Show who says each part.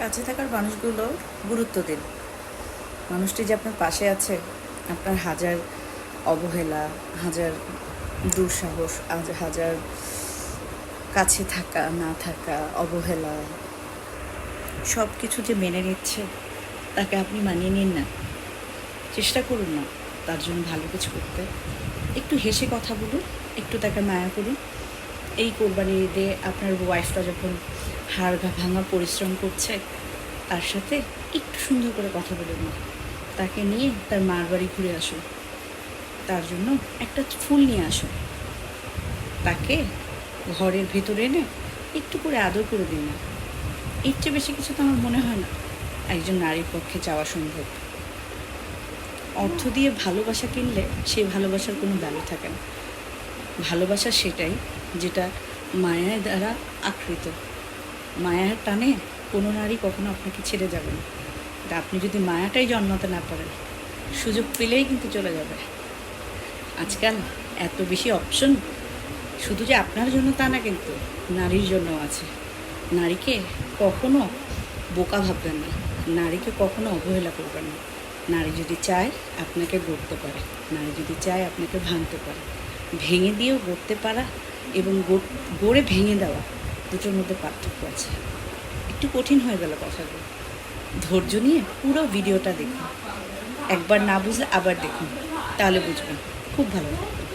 Speaker 1: কাছে থাকার মানুষগুলো গুরুত্ব দিন। মানুষটি যে আপনার পাশে আছে, আপনার হাজার অবহেলা, হাজার দুঃসাহস হাজার কাছে থাকা, না থাকা, অবহেলা সব কিছু যে মেনে নিচ্ছে, তাকে আপনি মানিয়ে নিন না। চেষ্টা করুন না তার জন্য ভালো কিছু করতে। একটু হেসে কথা বলুন, একটু তাকে মায়া করুন। এই কোরবানি ঈদে আপনার ওয়াইফটা যখন হাড় ভাঙা পরিশ্রম করছে, তার সাথে একটু সুন্দর করে কথা বলে না তাকে নিয়ে তার মার বাড়ি ঘুরে আসো। তার জন্য একটা ফুল নিয়ে আসো। তাকে ঘরের ভেতরে এনে একটু করে আদর করে দিন না এর চেয়ে বেশি কিছু তো আমার মনে হয় না। একজন নারীর পক্ষে চাওয়া সম্ভব। অর্থ দিয়ে ভালোবাসা কিনলে সেই ভালোবাসার কোনো ভ্যালু থাকে না। ভালোবাসা সেটাই যেটা মায়ের দ্বারা আকৃত। মায়ার টানে কোনো নারী কখনো আপনাকে ছেড়ে যাবে না। তা আপনি যদি মায়াটাই জন্মাতে না পারেন, সুযোগ পেলেই কিন্তু চলে যাবে। আজকাল এত বেশি অপশন শুধু যে আপনার জন্য তা না কিন্তু নারীর জন্য আছে। নারীকে কখনো বোকা ভাববেন না, নারীকে কখনো অবহেলা করবেন না। নারী যদি চায় আপনাকে গড়তে পারে, নারী যদি চায় আপনাকে ভাঙতে পারে। ভেঙে দিয়েও গড়তে পারা এবং গড়ে ভেঙে দেওয়া দুটোর মধ্যে পার্থক্য আছে। একটু কঠিন হয়ে গেল কথাগুলো। ধৈর্য নিয়ে পুরো ভিডিওটা দেখুন। একবার না বুঝলে আবার দেখুন। তাহলে বুঝবেন। খুব ভালো লাগবে।